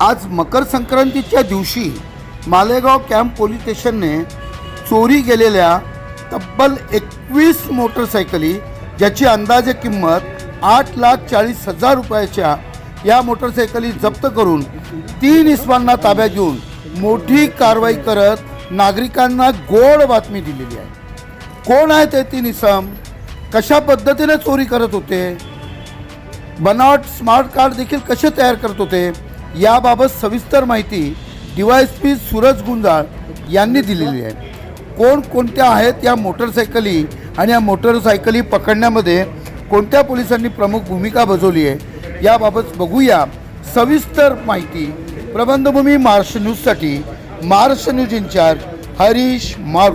आज मकर संक्रांतीच्या दिवशी मालेगाव कॅम्प पोलीस स्टेशनने चोरी गेलेल्या तब्बल एकवीस मोटरसायकली ज्याची अंदाजे किंमत आठ लाख चाळीस हजार रुपयाच्या या मोटरसायकली जप्त करून तीन इसमांना ताब्यात घेऊन मोठी कारवाई करत नागरिकांना गोड बातमी दिलेली आहे. कोण आहे ते तीन इसम? कशा पद्धतीने चोरी करत होते? बनावट स्मार्ट कार्ड देखील कसे तयार करत होते? याबाबत सविस्तर माहिती डीवायएसपी सूरज गुंजाळ यांनी दिलेली आहे. कोण कोणत्या आहेत या मोटरसायकली आणि या मोटरसायकली पकडण्यामध्ये कोणत्या पोलिसांनी प्रमुख भूमिका बजावली आहे याबाबत बघूया सविस्तर माहिती. प्रबंधभूमी मार्श न्यूजसाठी Marsh news incharge Harish Maru.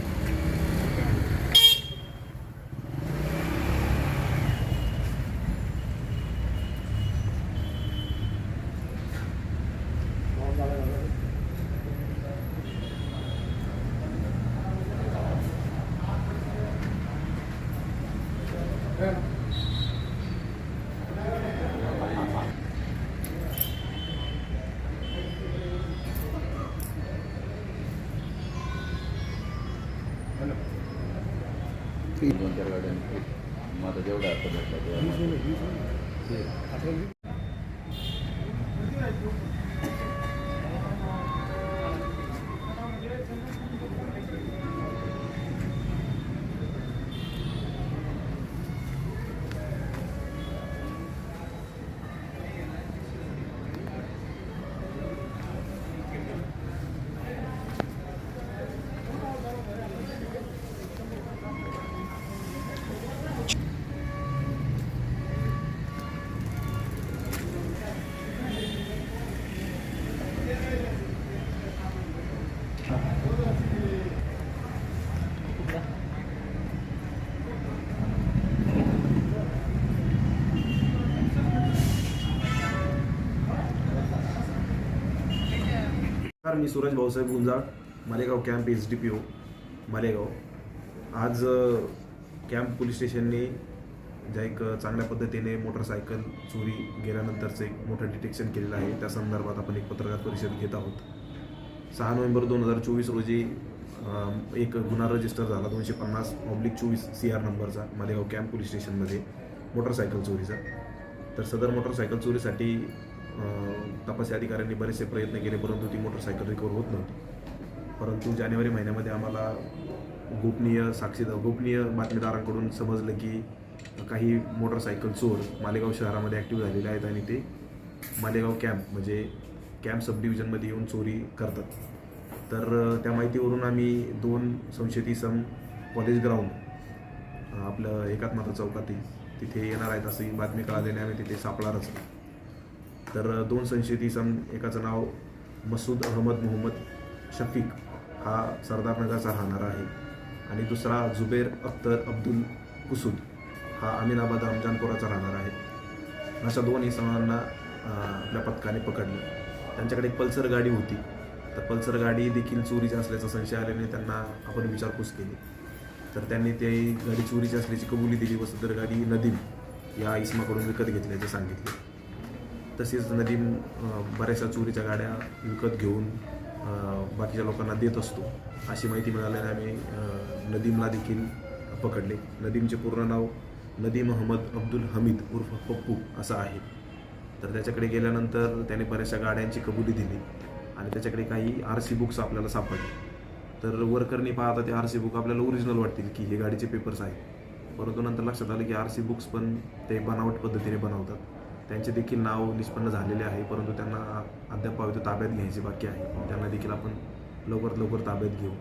दोन चार गाड्या माझा जेवढा अर्थ भेटला तेवढा. नमस्कार मी Suraj Bhausaheb Gunjal Malegaon camp S D P O Malegaon. आज कॅम्प पोलीस स्टेशनने ज्या एक चांगल्या पद्धतीने मोटरसायकल चोरी गेल्यानंतरचं एक मोठं डिटेक्शन केलेलं आहे. त्या संदर्भात आपण एक पत्रकार परिषद घेत आहोत. सहा नोव्हेंबर दोन हजार चोवीस रोजी एक गुन्हा रजिस्टर झाला दोनशे पन्नास ऑब्लिक चोवीस सी आर नंबरचा मालेगाव कॅम्प पोलीस स्टेशनमध्ये मोटरसायकल चोरीचा. तर सदर मोटरसायकल चोरीसाठी तपासी अधिकाऱ्यांनी बरेचसे प्रयत्न केले परंतु ती मोटरसायकल रिकवर होत नव्हती. परंतु जानेवारी महिन्यामध्ये आम्हाला गोपनीय साक्षीदार गोपनीय बातमीदारांकडून समजलं की काही मोटरसायकल चोर मालेगाव शहरामध्ये ॲक्टिव्ह झालेले आहेत आणि ते मालेगाव कॅम्प म्हणजे कॅम्प सब डिव्हिजनमध्ये येऊन चोरी करतात. तर त्या माहितीवरून आम्ही दोन संशयित सम कॉलेज ग्राउंड आपलं एकात्मता चौकातील तिथे येणार आहेत अशी बातमी कळाल्याने आम्ही तिथे सापळा रचला तर दोन संशयित इसम एकाचं नाव मसूद अहमद मोहम्मद शफीक हा सरदारनगरचा राहणारा आहे. आणि दुसरा जुबेर अख्तर अब्दुल कुसूद हा अमिनाबाद रमजानपुराचा राहणार आहे. अशा दोन इसमांना आपल्या पथकाने पकडलं. त्यांच्याकडे एक पल्सर गाडी होती. तर पल्सर गाडी देखील चोरीची असल्याचा संशय आल्याने त्यांना आपण विचारपूस केली. तर त्यांनी ते गाडी चोरीची असल्याची कबुली दिली व सदर गाडी नदीम या इसमाकडून विकत घेतल्याचे सांगितले. तसेच नदीम बऱ्याचशा चोरीच्या गाड्या विकत घेऊन बाकीच्या लोकांना देत असतो. अशी माहिती मिळाल्याने आम्ही नदीमला देखील पकडले. नदीमचे पूर्ण नाव नदीम अहमद अब्दुल हमीद उर्फ पप्पू असं आहे. तर त्याच्याकडे गेल्यानंतर त्याने बऱ्याचशा गाड्यांची कबुली दिली आणि त्याच्याकडे काही आर सी बुक्स आपल्याला सापडले. तर वर्करनी पाहता ते आर सी बुक आपल्याला ओरिजिनल वाटतील की हे गाडीचे पेपर्स आहेत. परंतु नंतर लक्षात आलं की आर सी बुक्स पण ते बनावट पद्धतीने बनवतात. त्यांचे देखील नाव निष्पन्न झालेले आहे परंतु त्यांना अद्याप ते ताब्यात घ्यायचे बाकी आहे. त्यांना देखील आपण लवकरात लवकर ताब्यात घेऊ.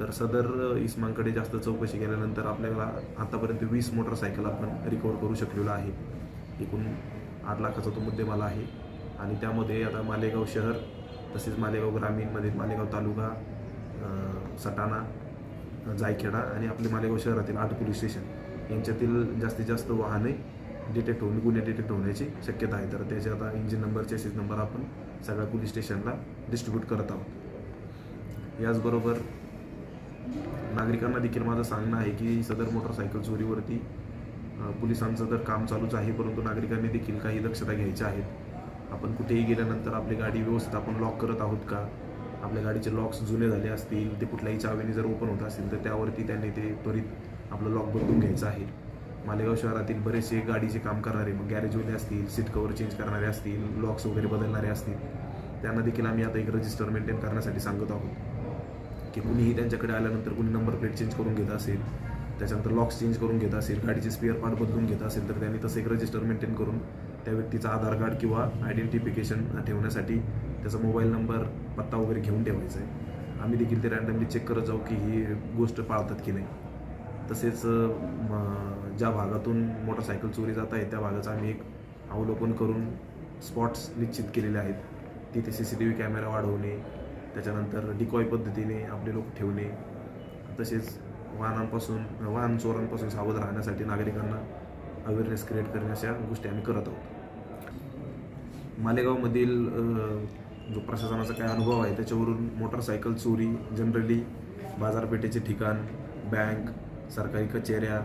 तर सदर इस्मांकडे जास्त चौकशी केल्यानंतर आपल्याला आतापर्यंत वीस मोटरसायकल आपण रिकवर करू शकलेलो आहे. एकूण आठ लाखाचा तो मुद्देमाल आहे. आणि त्यामध्ये आता मालेगाव शहर तसेच मालेगाव ग्रामीणमध्ये मालेगाव तालुका सटाणा जायखेडा आणि आपले मालेगाव शहरातील आठ पोलीस स्टेशन यांच्यातील जास्तीत जास्त वाहने डिटेक्ट होऊन गुन्हे डिटेक्ट होण्याची शक्यता आहे. तर त्याचे आता इंजिन नंबर चेसिस नंबर आपण सगळ्या पोलीस स्टेशनला डिस्ट्रीब्यूट करत आहोत. याचबरोबर नागरिकांना देखील माझं सांगणं आहे की सदर मोटरसायकल चोरीवरती पोलिसांचं तर काम चालूच आहे परंतु नागरिकांनी देखील काही दक्षता घ्यायच्या आहेत आपण कुठेही गेल्यानंतर आपली गाडी व्यवस्थित आपण लॉक करत आहोत का? आपल्या गाडीचे लॉक्स जुने झाले असतील ते कुठल्याही चावीने जर ओपन होत असतील तर त्यावरती त्यांनी ते त्वरित आपलं लॉक बदलून घ्यायचं आहे. मालेगाव शहरातील बरेचसे गाडीचे काम करणारे मग गॅरेजवाले असतील सीट कवर चेंज करणारे असतील लॉक्स वगैरे बदलणारे असतील त्यांना देखील आम्ही आता एक रजिस्टर मेंटेन करण्यासाठी सांगत आहोत. की कुणीही त्यांच्याकडे आल्यानंतर कुणी नंबर प्लेट चेंज करून घेत असेल त्याच्यानंतर लॉक्स चेंज करून घेत असेल गाडीचे स्पेअर पार्ट बदलून घेत असेल तर त्यांनी तसं एक रजिस्टर मेंटेन करून त्या व्यक्तीचा आधार कार्ड किंवा आयडेंटिफिकेशन ठेवण्यासाठी त्याचा मोबाईल नंबर पत्ता वगैरे घेऊन ठेवायचा आहे. आम्ही देखील ते रॅन्डमली चेक करत जाऊ की ही गोष्ट पाळतात की नाही. तसेच ज्या भागातून मोटरसायकल चोरी जात आहे त्या भागाचं आम्ही एक अवलोकन करून स्पॉट्स निश्चित केलेले आहेत. तिथे C C T V camera वाढवणे त्याच्यानंतर डिकॉय पद्धतीने आपले लोक ठेवणे तसेच वाहनांपासून वाहन चोरांपासून सावध राहण्यासाठी नागरिकांना अवेअरनेस क्रिएट करणे अशा गोष्टी आम्ही करत आहोत. मालेगावमधील जो प्रशासनाचा काय अनुभव आहे त्याच्यावरून मोटरसायकल चोरी जनरली बाजारपेठेचे ठिकाण बँक सरकारी कचेऱ्या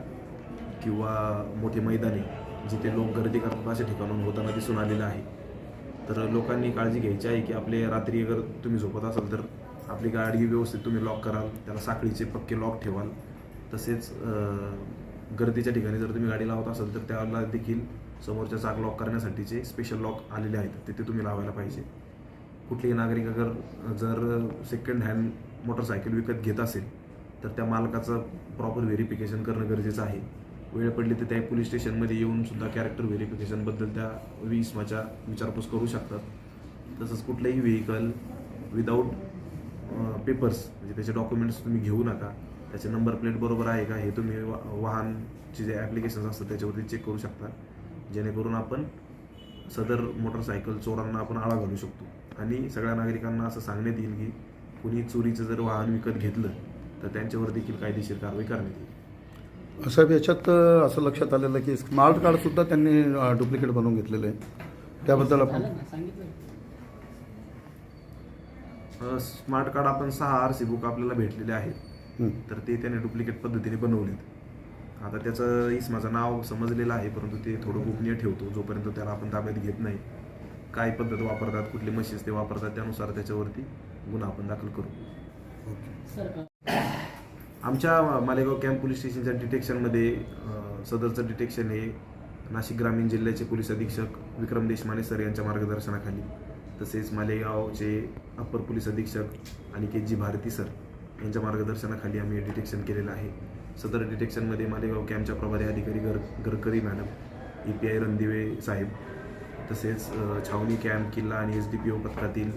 किंवा मोठी मैदाने जिथे लोक गर्दी करतात अशा ठिकाणून होताना दिसून आलेलं आहे. तर लोकांनी काळजी घ्यायची आहे की आपले रात्री अगर तुम्ही झोपत असाल तर आपली गाडी व्यवस्थित तुम्ही लॉक कराल त्याला साखळीचे पक्के लॉक ठेवाल. तसेच गर्दीच्या ठिकाणी जर तुम्ही गाडी लावत असाल तर त्याला देखील समोरच्या चाक लॉक करण्यासाठीचे स्पेशल लॉक आलेले आहेत. तिथे तुम्ही लावायला पाहिजे. कुठलेही नागरिक अगर जर सेकंड हँड मोटरसायकल विकत घेत असेल तर त्या मालकाचं प्रॉपर व्हेरिफिकेशन करणं गरजेचं आहे. वेळ पडली तर त्या पोलीस स्टेशनमध्ये येऊन सुद्धा कॅरेक्टर व्हेरिफिकेशनबद्दल त्या विस्माच्या विचारपूस करू शकतात. तसंच कुठलंही व्हेकल विदाऊट पेपर्स म्हणजे त्याचे डॉक्युमेंट्स तुम्ही घेऊ नका. त्याचे नंबर प्लेट बरोबर आहे का हे तुम्ही वा- वाहनचे जे ॲप्लिकेशन्स असतात त्याच्यावरती चेक करू शकता. जेणेकरून आपण सदर मोटरसायकल चोरांना आपण आळा घालू शकतो. आणि सगळ्या नागरिकांना असं सांगण्यात येईल की कुणी चोरीचं जर वाहन विकत घेतलं तर त्यांच्यावर देखील कायदेशीर कारवाई करण्यात येईल. साहेब याच्यात असं लक्षात आलेलं की स्मार्ट कार्डसुद्धा त्यांनी डुप्लिकेट बनवून घेतलेलं आहे. त्याबद्दल आपण स्मार्ट कार्ड आपण सहा आर सी बुक आपल्याला भेटलेले आहेत. हं. तर ते त्याने डुप्लिकेट पद्धतीने बनवलेत. आता त्याचं इसमाचं नाव समजलेलं आहे परंतु ते थोडं गोपनीय ठेवतो. जोपर्यंत त्याला आपण ताब्यात घेत नाही काय पद्धत वापरतात कुठली मशीन्स ते वापरतात त्यानुसार त्याच्यावरती गुन्हा आपण दाखल करू. आमच्या मालेगाव कॅम्प पोलीस स्टेशनच्या डिटेक्शनमध्ये सदरचं डिटेक्शन हे नाशिक ग्रामीण जिल्ह्याचे पोलीस अधीक्षक विक्रम देशमाने सर यांच्या मार्गदर्शनाखाली. तसेच मालेगावचे अप्पर पोलीस अधीक्षक आणि के जी भारती सर यांच्या मार्गदर्शनाखाली आम्ही डिटेक्शन केलेलं आहे. सदर डिटेक्शनमध्ये मालेगाव कॅम्पच्या प्रभारी अधिकारी गर Gadkari madam A P I Randive साहेब तसेच छावणी कॅम्प किल्ला आणि एस डी पी ओ पथकातील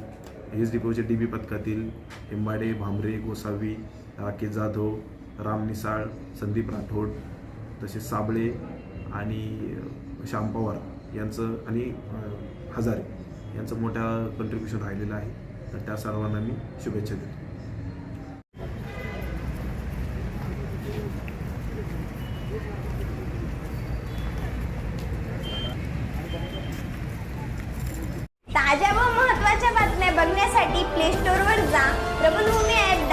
एस डी पी ओचे डी बी पथकातील हेंबाडे भांबरे गोसावी राकेश जाधव राम निसाळ संदीप राठोड तसेच साबळे आणि श्याम पवार यांचं आणि हजारे यांचं मोठ्या कंट्रीब्युशन राहिलेलं आहे. तर त्या सर्वांना मी शुभेच्छा देतो. ताज्या व महत्त्वाच्या बातम्या बघण्यासाठी प्ले स्टोअरवर जा. प्रबलभूमी